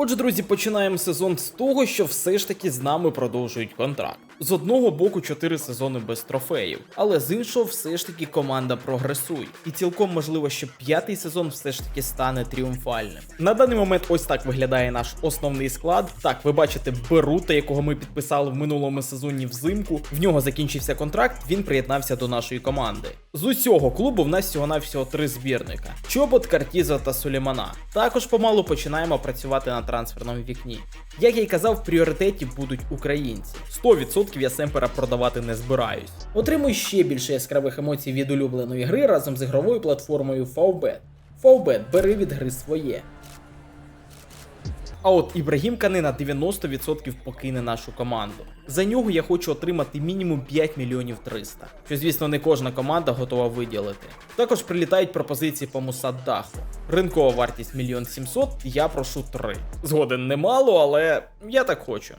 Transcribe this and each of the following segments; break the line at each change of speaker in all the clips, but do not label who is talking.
Отже, друзі, починаємо сезон з того, що все ж таки з нами продовжують контракт. З одного боку, 4 сезони без трофеїв, але з іншого, все ж таки команда прогресує. І цілком можливо, що п'ятий сезон все ж таки стане тріумфальним. На даний момент ось так виглядає наш основний склад. Так, ви бачите Берута, якого ми підписали в минулому сезоні взимку. В нього закінчився контракт, він приєднався до нашої команди. З усього клубу в нас всього навсього три збірника: Чобот, Картіза та Сулеймана. Також помалу починаємо працювати на трансферному вікні. Як я й казав, в пріоритеті будуть українці. 100% я Семпера продавати не збираюсь. Отримуй ще більше яскравих емоцій від улюбленої гри разом з ігровою платформою Favbet. Favbet, бери від гри своє. А от Ібрагім Кани на 90% покине нашу команду. За нього я хочу отримати мінімум 5 мільйонів 300, що звісно не кожна команда готова виділити. Також прилітають пропозиції по Мусаддаху. Ринкова вартість 1 700, я прошу 3. Згоден немало, але я так хочу.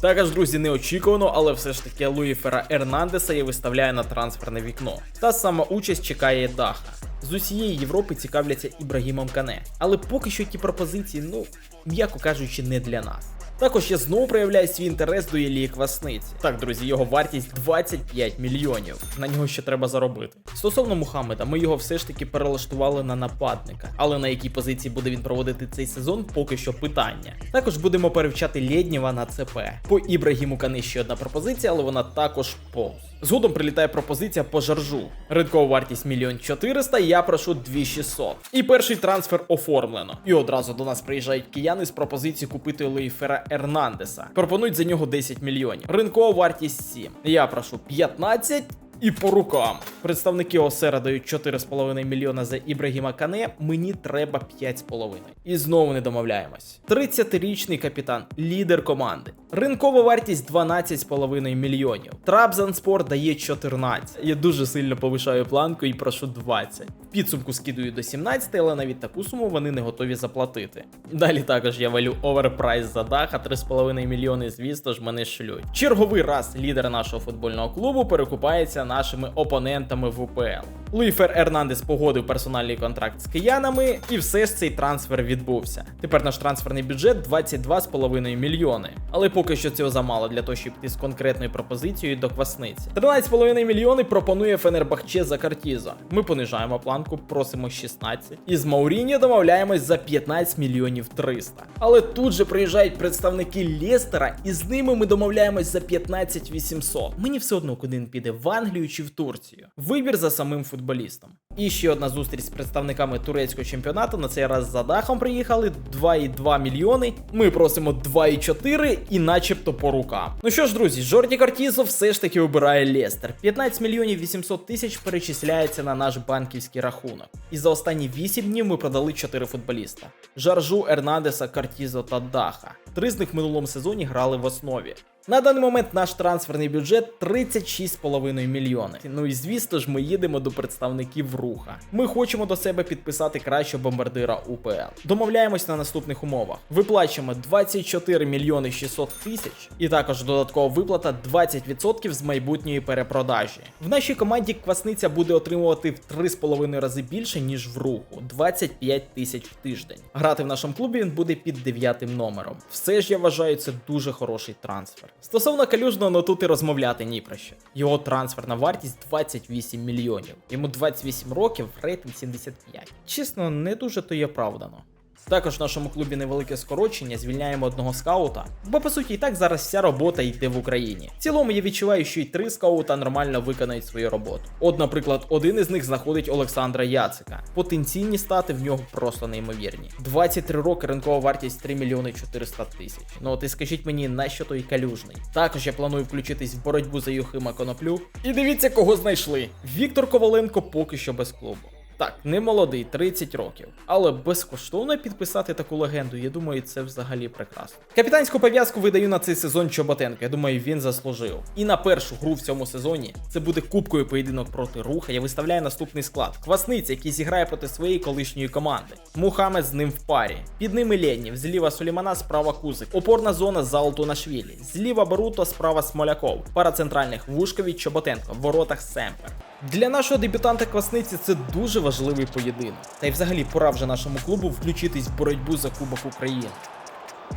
Також, друзі, неочікувано, але все ж таки Луїфера Ернандеса я виставляю на трансферне вікно. Та сама участь чекає Даха. З усієї Європи цікавляться Ібрагімом Кане. Але поки що ті пропозиції, ну, м'яко кажучи, не для нас. Також я знову проявляю свій інтерес до Ілії Квасниці. Так, друзі, його вартість 25 мільйонів. На нього ще треба заробити. Стосовно Мухаммеда, ми його все ж таки перелаштували на нападника, але на якій позиції буде він проводити цей сезон, поки що питання. Також будемо перевчати Лєднєва на ЦП. По Ібрагіму Кани ще одна пропозиція, але вона також повз. Згодом прилітає пропозиція по жаржу. Ринкова вартість 1 400, я прошу 2600. І перший трансфер оформлено. І одразу до нас приїжджають кияни з пропозицією купити Луїфера Ернандеса. Пропонують за нього 10 мільйонів. Ринкова вартість 7. Я прошу 15. І по рукам. Представники Осера дають 4,5 мільйона за Ібрагіма Кане. Мені треба 5,5. І знову не домовляємось. 30-річний капітан, лідер команди. Ринкова вартість 12,5 мільйонів. Трабзанспор дає 14. Я дуже сильно повишаю планку і прошу 20. В підсумку скидую до 17, але навіть таку суму вони не готові заплатити. Далі також я валю оверпрайс за даха 3,5 мільйони, звісно ж, мене шлють. Черговий раз лідер нашого футбольного клубу перекупається нашими опонентами в УПЛ. Луїфер Ернандес погодив персональний контракт з киянами, і все ж цей трансфер відбувся. Тепер наш трансферний бюджет 22,5 мільйони. Але поки що цього замало для того, щоб йти з конкретною пропозицією до квасниці. 13,5 мільйони пропонує Фенербахче за Картізо. Ми понижаємо планку, просимо 16. І з Мауріньо домовляємось за 15 мільйонів 300. Але тут же приїжджають представники Лестера, і з ними ми домовляємось за 15 800. Мені все одно, куди він піде в Англію чи в Турцію. Вибір за самим футболістом. І ще одна зустріч з представниками турецького чемпіонату. На цей раз за дахом приїхали 2,2 мільйони. Ми просимо 2,4 і начебто по рукам. Ну що ж, друзі, Жорді Картізо все ж таки обирає Лестер. 15 мільйонів 800 тисяч перечисляється на наш банківський рахунок. І за останні 8 днів ми продали 4 футболіста: Жаржу, Ернандеса, Картізо та Даха. Три з них в минулому сезоні грали в основі. На даний момент наш трансферний бюджет 36,5 мільйони. Ну і звісно ж, ми їдемо до представників руха. Ми хочемо до себе підписати кращого бомбардира УПЛ. Домовляємось на наступних умовах. Виплачуємо 24 мільйони 600 тисяч, і також додаткова виплата 20% з майбутньої перепродажі. В нашій команді квасниця буде отримувати в 3,5 рази більше, ніж в руху 25 тисяч в тиждень. Грати в нашому клубі він буде під 9 номером. Все ж я вважаю, це дуже хороший трансфер. Стосовно калюжного, ну тут і розмовляти ні про що. Його трансферна вартість 28 мільйонів. Йому 28 років, рейтинг 75. Чесно, не дуже то є правдано. Також в нашому клубі невелике скорочення, звільняємо одного скаута, бо по суті і так зараз вся робота йде в Україні. В цілому я відчуваю, що й три скаута нормально виконають свою роботу. От, наприклад, один із них знаходить Олександра Яцика. Потенційні стати в нього просто неймовірні. 23 роки ринкова вартість 3 мільйони 400 тисяч. Ну от і скажіть мені, нащо той калюжний? Також я планую включитись в боротьбу за Юхима Коноплю. І дивіться, кого знайшли. Віктор Коваленко поки що без клубу. Так, не молодий, 30 років, але безкоштовно підписати таку легенду, я думаю, це взагалі прекрасно. Капітанську пов'язку видаю на цей сезон Чоботенко. Я думаю, він заслужив. І на першу гру в цьому сезоні це буде кубкою поєдинок проти руха. Я виставляю наступний склад: Квасниця, який зіграє проти своєї колишньої команди. Мухамед з ним в парі. Під ними Ленів, зліва Сулімана, справа Кузик. Опорна зона за Алтунашвілі. Зліва Баруто, справа Смоляков. Пара центральних Вушкович, Чоботенко. В воротах Семпер. Для нашого дебютанта Квасниці це дуже важливий поєдинок. Та й взагалі пора вже нашому клубу включитись в боротьбу за Кубок України.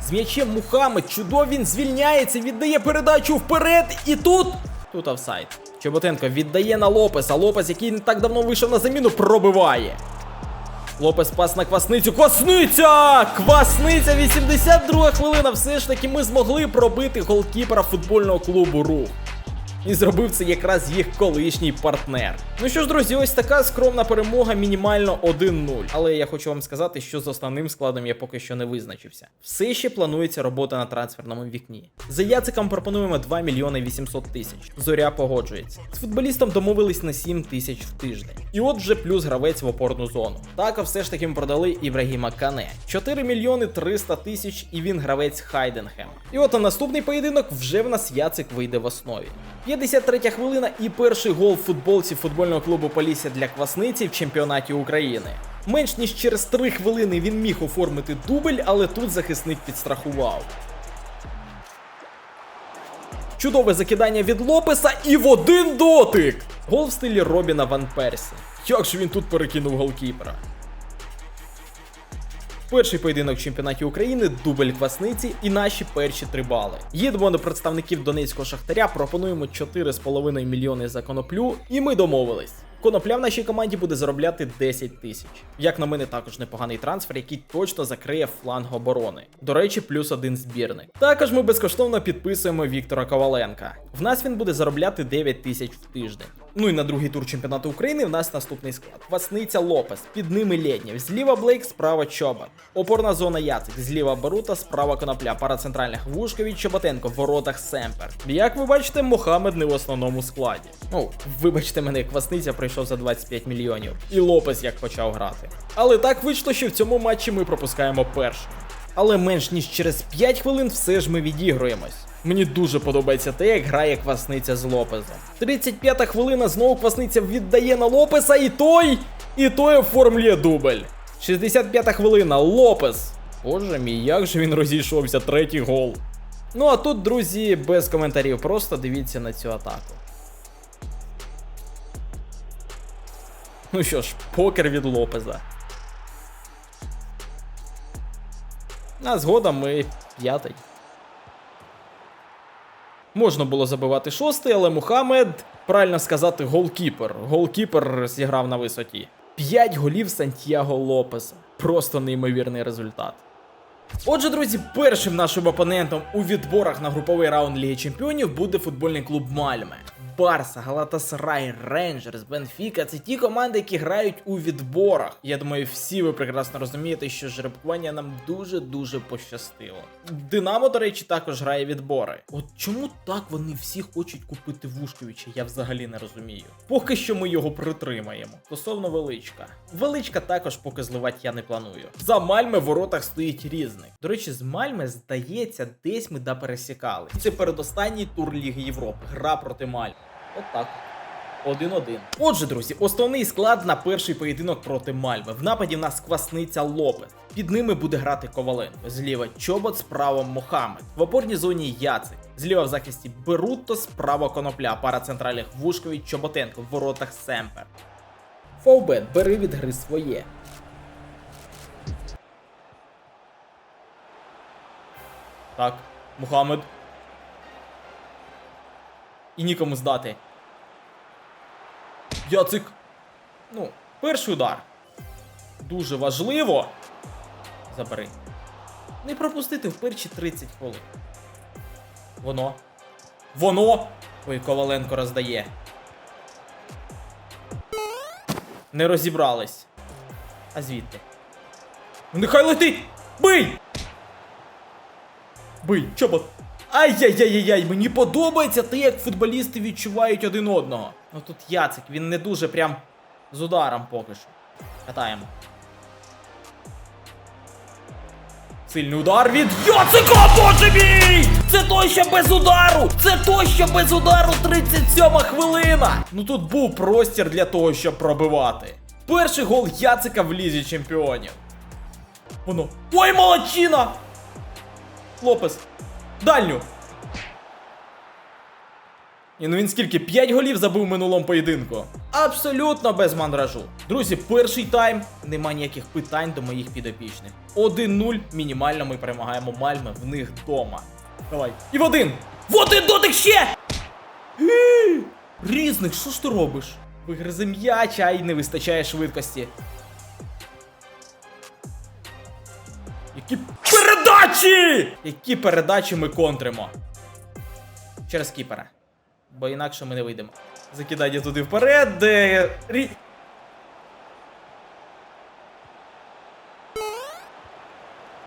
З м'ячем Мухаммед чудово він звільняється, віддає передачу вперед і тут. Тут офсайд. Чоботенко віддає на Лопеса. Лопес, який не так давно вийшов на заміну, пробиває. Лопес пас на квасницю. Квасниця! Квасниця! 82 хвилина. Все ж таки ми змогли пробити голкіпера футбольного клубу Рух. І зробив це якраз їх колишній партнер. Ну що ж, друзі, ось така скромна перемога, мінімально 1-0. Але я хочу вам сказати, що з основним складом я поки що не визначився. Все ще планується робота на трансферному вікні. За Яциком пропонуємо 2 мільйони 800 тисяч. Зоря погоджується. З футболістом домовились на 7 тисяч в тиждень. І от вже плюс гравець в опорну зону. Так, а все ж таки ми продали Ібрагіма Кане. 4 мільйони 300 тисяч, і він гравець Хайденхем. І от на наступний поєдинок вже в нас Яцик вийде в основі. 53 хвилина і перший гол футболців футбольного клубу Полісся для Квасниці в чемпіонаті України. Менш ніж через 3 хвилини він міг оформити дубль, але тут захисник підстрахував. Чудове закидання від Лопеса і в один дотик! Гол в стилі Робіна Ван Персі. Як же він тут перекинув голкіпера? Перший поєдинок в чемпіонаті України, дубль квасниці і наші перші три бали. Їдемо до представників Донецького шахтаря, пропонуємо 4,5 мільйони за коноплю, і ми домовились. Конопля в нашій команді буде заробляти 10 тисяч. Як на мене, також непоганий трансфер, який точно закриє фланг оборони. До речі, плюс один збірник. Також ми безкоштовно підписуємо Віктора Коваленка. В нас він буде заробляти 9 тисяч в тиждень. Ну і на другий тур чемпіонату України в нас наступний склад: Васниця Лопес, під ними Лєднєв, зліва Блейк, справа Чобан. Опорна зона Яцик, зліва Барута, справа Конопля, пара центральних Вушкові, Чоботенко, в воротах Семпер. Як ви бачите, Мохамед не в основному складі. Ну, вибачте мене, Квасниця прийшов за 25 мільйонів. І Лопес як почав грати. Але так вийшло, що в цьому матчі ми пропускаємо першим. Але менш ніж через 5 хвилин все ж ми відігруємось. Мені дуже подобається те, як грає квасниця з Лопезом. 35-та хвилина знову квасниця віддає на Лопеса, і той, і той оформлює дубль. 65-та хвилина, Лопес. Боже мій, як же він розійшовся, третій гол. Ну а тут, друзі, без коментарів, просто дивіться на цю атаку. Ну що ж, покер від Лопеза. А згодом ми п'ятий. Можна було забивати шостий, але Мухамед, правильно сказати, голкіпер. Голкіпер зіграв на висоті. П'ять голів Сантьяго Лопеса. Просто неймовірний результат. Отже, друзі, першим нашим опонентом у відборах на груповий раунд Ліги Чемпіонів буде футбольний клуб Мальме. Барса, Галатасарай, Рейнджерс, Бенфіка це ті команди, які грають у відборах. Я думаю, всі ви прекрасно розумієте, що жеребкування нам дуже-дуже пощастило. Динамо, до речі, також грає відбори. От чому так вони всі хочуть купити Вушковича, я взагалі не розумію. Поки що ми його притримаємо. Стосовно величка. Величка також поки зливати я не планую. За Мальме в воротах стоїть різник. До речі, з Мальме, здається, десь ми да пересікали. Це передостанній тур Ліги Європи. Гра проти Мальми. От так. 1-1. Отже, друзі, основний склад на перший поєдинок проти Мальми. В нападі в нас квасниця Лопес. Під ними буде грати Коваленко. Зліва Чобот, справа Мохамед. В опорній зоні Яцик. Зліва в захисті Берутто, справа Конопля. Пара центральних Вушкові, Чоботенко. В воротах Семпер. Фовбет, бери від гри своє. Так, Мухаммед. І нікому здати. Яцик. Ну, перший удар. Дуже важливо. Забери. Не пропустити в перші 30 хвилин. Воно. Воно! Ой, Коваленко роздає. Не розібрались. А звідти? Нехай летить! Бий! Бий, чобот! Ай-яй-яй-яй, мені подобається те, як футболісти відчувають один одного. Ну тут Яцик, він не дуже прям з ударом поки що. Катаємо. Сильний удар від Яцика, боже мій! Це той, що без удару! Це той, що без удару 37 хвилина! Ну тут був простір для того, щоб пробивати. Перший гол Яцика в лізі чемпіонів. Воно. Ой, молодчина! Лопес. Дальню. І ну він скільки? 5 голів забив в минулому поєдинку. Абсолютно без мандражу. Друзі, перший тайм. Нема ніяких питань до моїх підопічних. 1-0. Мінімально ми перемагаємо Мальме в них вдома. Давай. І в один! В один дотик ще! Різник, що ж ти робиш? Вигризи м'яч, а й не вистачає швидкості. Передачі! Які передачі ми контримо? Через кіпера. Бо інакше ми не вийдемо. Закидання туди вперед, де. Рі...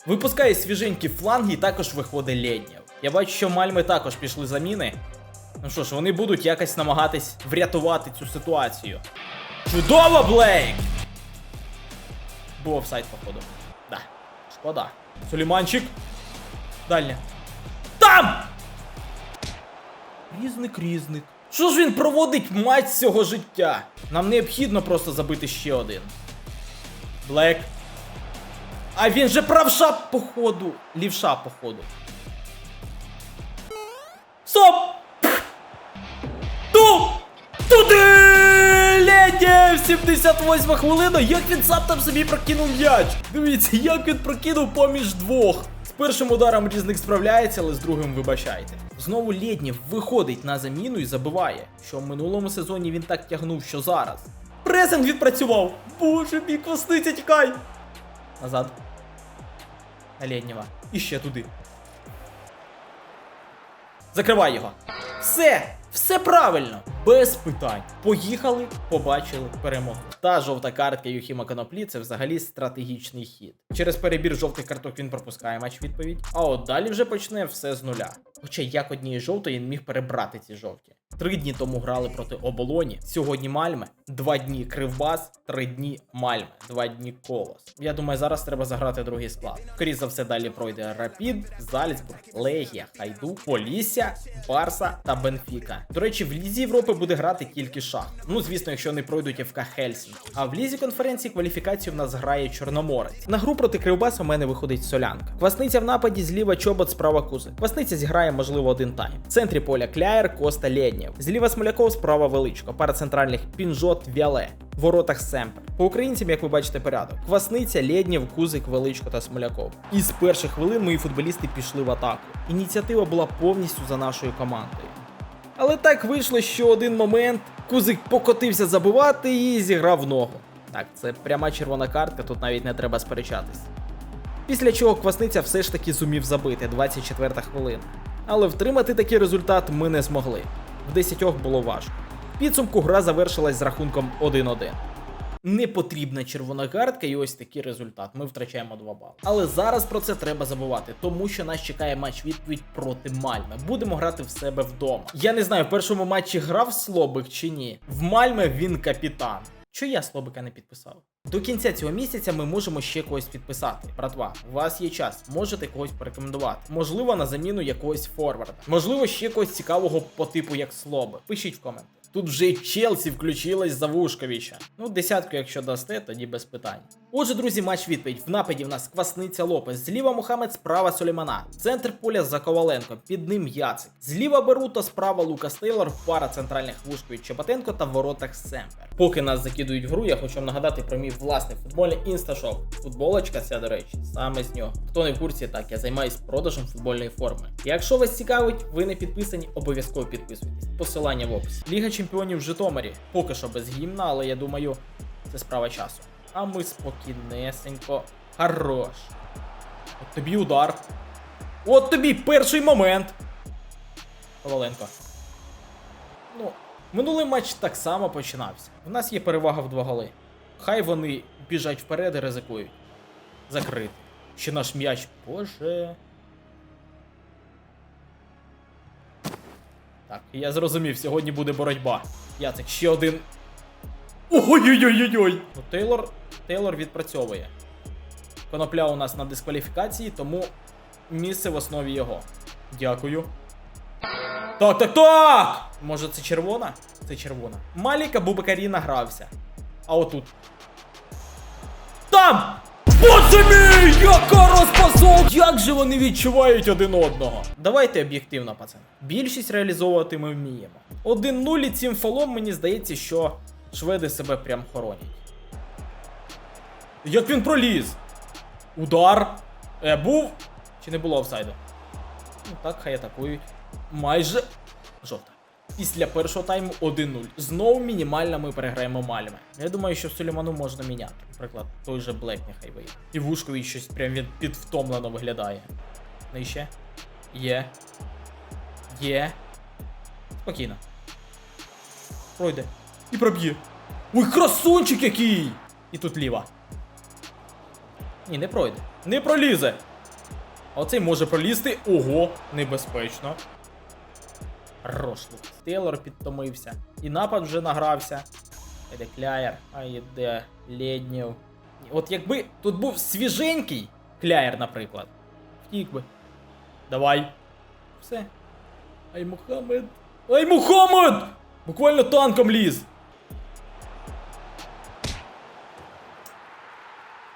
Випускає свіженькі фланги і також виходить Лєднєв. Я бачу, що Мальми також пішли заміни. Ну що ж, вони будуть якось намагатись врятувати цю ситуацію. Чудово, Блейк! Був офсайд, походу. Да. Шкода. Суліманчик. Дальня. Там! Різник, різник. Що ж він проводить мать цього життя? Нам необхідно просто забити ще один. Блек. А він же правша походу. Лівша походу. Стоп! Ледєв! 78 хвилина! Як він сам там собі прокинув м'яч? Дивіться, як він прокинув поміж двох. З першим ударом різник справляється, але з другим вибачайте. Знову Лєднєв виходить на заміну і забиває, що в минулому сезоні він так тягнув, що зараз. Пресинг відпрацював! Боже мій косниця, тікай! Назад. На Лєднєва. І ще туди. Закривай його. Все! Все правильно! Без питань. Поїхали, побачили, перемогли. Та жовта картка Юхіма Коноплі це взагалі стратегічний хід. Через перебір жовтих карток він пропускає матч відповідь. А от далі вже почне все з нуля. Хоча як однієї жовтої він міг перебрати ці жовті. Три дні тому грали проти оболоні. Сьогодні Мальме, два дні Кривбас, три дні Мальме, два дні Колос. Я думаю, зараз треба заграти другий склад. Скоріше за все, далі пройде Рапід, Зальцбург, Легія, Хайду, Полісся, Барса та Бенфіка. До речі, в Лізі Європи буде грати тільки шах. Ну, звісно, якщо не пройдуть ФК Хельсінки. А в лізі конференції кваліфікацію в нас грає Чорноморець. На гру проти Кривбаса у мене виходить солянка. Квасниця в нападі зліва чобот, справа кузи. Квасниця зіграє, можливо, один тайм. В центрі поля Кляєр, Коста Лєднєв. Зліва Смоляков, справа Величко. Пара центральних Пінжот, Вяле. В воротах Семпер. По українцям, як ви бачите, порядок. Квасниця, Лєднєв, Кузик, Величко та Смоляков. І з перших хвилин мої футболісти пішли в атаку. Ініціатива була повністю за нашою командою. Але так вийшло, що один момент Кузик покотився забивати і зіграв ногу. Так, це пряма червона картка, тут навіть не треба сперечатись. Після чого Квасниця все ж таки зумів забити 24 хвилина. Але втримати такий результат ми не змогли. В 10 було важко. Підсумку гра завершилась з рахунком 1-1. Не потрібна червона картка, і ось такий результат. Ми втрачаємо 2 бали. Але зараз про це треба забувати, тому що нас чекає матч відповідь проти Мальме. Будемо грати в себе вдома. Я не знаю, в першому матчі грав Слобик чи ні. В Мальме він капітан. Що я Слобика не підписав? До кінця цього місяця ми можемо ще когось підписати. Братва, у вас є час, можете когось порекомендувати. Можливо, на заміну якогось форварда. Можливо, ще когось цікавого по типу як Слоби. Пишіть в коменти. Тут вже й Челсі включилась за Вушковича. Ну, десятку, якщо дасте, тоді без питань. Отже, друзі, матч відповідь. В нападі в нас Квасниця Лопес, зліва Мухамед, справа Сулеймана. Центр поля за Коваленко, під ним Яцик. Зліва Беруто, справа Лукас Тейлор, пара центральних Вушкович Чепатенко та в воротах Семпер. Поки нас закидують в гру, я хочу нагадати про мій власний футбольний інсташоп. Футболочка ця, до речі, саме з нього. Хто не в курсі, так я займаюсь продажем футбольної форми. Якщо вас цікавить, ви не підписані, обов'язково підписуйтесь. Посилання в описі. Ліга чемпіонів в Житомирі. Поки що без гімна, але я думаю, це справа часу. А ми спокійнесенько. Хорош. От тобі удар. От тобі перший момент. Коваленко. Ну, минулий матч так само починався. У нас є перевага в два голи. Хай вони біжать вперед і ризикують. Закрити. Ще наш м'яч. Боже. Так, я зрозумів, сьогодні буде боротьба. Яцик, ще один. Ой-ой-ой-ой-ой! Ну, Тейлор, Тейлор відпрацьовує. Конопля у нас на дискваліфікації, тому місце в основі його. Дякую. Так, так, так! Може це червона? Це червона. Маліка Бубакарі награвся. А отут. Там! Боже мій, яка розпасовка! Як же вони відчувають один одного? Давайте об'єктивно, пацан. Більшість реалізовувати ми вміємо. 1-0 і цим фолом мені здається, що шведи себе прям хоронять. Як він проліз? Удар. Е, був. Чи не було офсайду? Ну так, хай атакують. Майже. Жовта. Після першого тайму 1-0. Знову мінімально ми переграємо Мальме. Я думаю, що Сулейману можна міняти. Наприклад, той же Блек нехай вийде. І Вушковий щось прям він підвтомлено виглядає. Ну і ще. Є. Є. Спокійно. Пройде. І проб'є. Ой, красунчик який! І тут ліва. Ні, не пройде. Не пролізе. Оцей може пролізти. Ого, небезпечно. Рошлик. Тейлор підтомився. І напад вже награвся. Кляєр, а йде Леднєв. От якби тут був свіженький Кляєр, наприклад. Втік би. Давай. Все. Ай Мухаммед. Ай Мухаммед! Буквально танком ліз.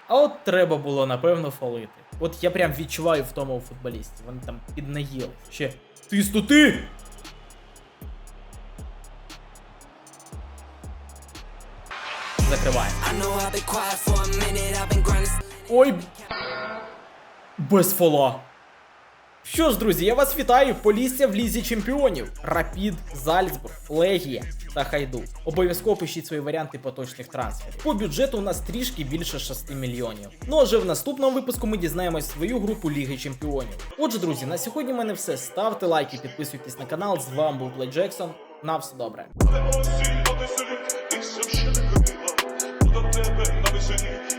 А от треба було, напевно, фолити. От я прям відчуваю в тому футболісті. Вони там піднаїли. Ще. Тиснути! Закриваємо.
Grinding.
Ой. Без фола. Що ж, друзі, я вас вітаю. Полісся в лізі чемпіонів. Рапід, Зальцбург, Легія та Хайду. Обов'язково пишіть свої варіанти поточних трансферів. По бюджету у нас трішки більше 6 мільйонів. Ну а вже в наступному випуску ми дізнаємось свою групу Ліги Чемпіонів. Отже, друзі, на сьогодні в мене все. Ставте лайки, підписуйтесь на канал. З вами був Блей Джексон. На все добре.
listen.